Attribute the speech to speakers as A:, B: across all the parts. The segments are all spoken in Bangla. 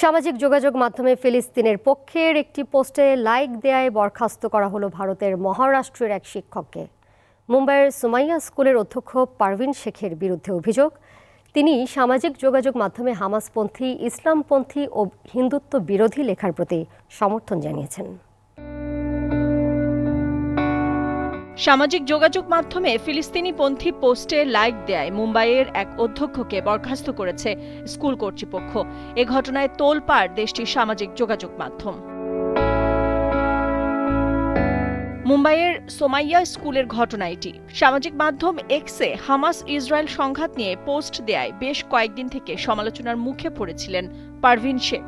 A: সামাজিক যোগাযোগ মাধ্যমে ফিলিস্তিনের পক্ষের একটি পোস্টে লাইক দেয়ায় বরখাস্ত করা হলো ভারতের মহারাষ্ট্রের এক শিক্ষককে। মুম্বাইয়ের সুমাইয়া স্কুলের অধ্যক্ষ পারভিন শেখের বিরুদ্ধে অভিযোগ। তিনি সামাজিক যোগাযোগ মাধ্যমে হামাসপন্থী, ইসলামপন্থী ও হিন্দুত্ব বিরোধী লেখার প্রতি সমর্থন জানিয়েছেন।
B: সামাজিক যোগাযোগ মাধ্যমে ফিলিস্তিনি পন্থী পোস্টে লাইক দেয় মুম্বাইয়ের এক অধ্যক্ষকে বরখাস্ত করেছে স্কুল কর্তৃপক্ষ। এ ঘটনায় তোলপাড় দেশটির সামাজিক যোগাযোগ মাধ্যম। মুম্বাইয়ের সোমাইয়া স্কুলের ঘটনা এটি। সামাজিক মাধ্যম এক্সে হামাস ইসরায়েল সংঘাত নিয়ে পোস্ট দেয় বেশ কয়েকদিন থেকে সমালোচনার মুখে পড়েছিলেন পারভিন শেখ।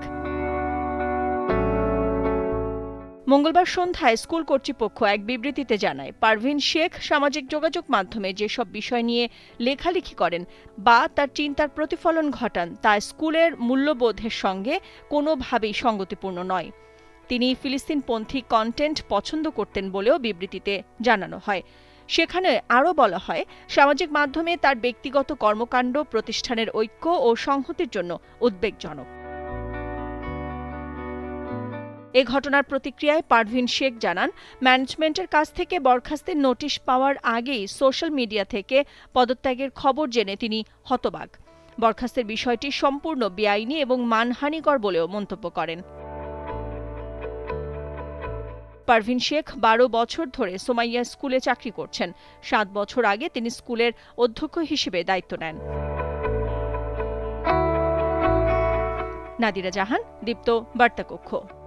B: মঙ্গলবার সন্ধ্যায় স্কুল কর্তৃপক্ষ এক বিবৃতিতে জানায়, পারভিন শেখ সামাজিক যোগাযোগ মাধ্যমে যেসব বিষয় নিয়ে লেখালেখি করেন বা তার চিন্তার প্রতিফলন ঘটান, তা স্কুলের মূল্যবোধের সঙ্গে কোনোভাবেই সঙ্গতিপূর্ণ নয়। তিনি ফিলিস্তিনপন্থী কন্টেন্ট পছন্দ করতেন বলেও বিবৃতিতে জানানো হয়। সেখানে আরও বলা হয়, সামাজিক মাধ্যমে তার ব্যক্তিগত কর্মকাণ্ড, প্রতিষ্ঠানের ঐক্য ও সংহতির জন্য উদ্বেগজনক। এ ঘটনার প্রতিক্রিয়ায় পারভিন শেখ জানান ম্যানেজমেন্টের কাছ থেকে বরখাস্তের নোটিশ পাওয়ার আগেই সোশ্যাল মিডিয়া থেকে পদত্যাগের খবর জেনে তিনি হতবাক। বরখাস্তের বিষয়টি সম্পূর্ণ বেআইনি এবং মানহানিকর বলেও মন্তব্য করেন। পারভিন শেখ বারো বছর ধরে সোমাইয়া স্কুলে চাকরি করছেন। সাত বছর আগে তিনি স্কুলের অধ্যক্ষ হিসেবে দায়িত্ব নেন। নাদিরা জাহান, দীপ্ত, বার্তাকক্ষ।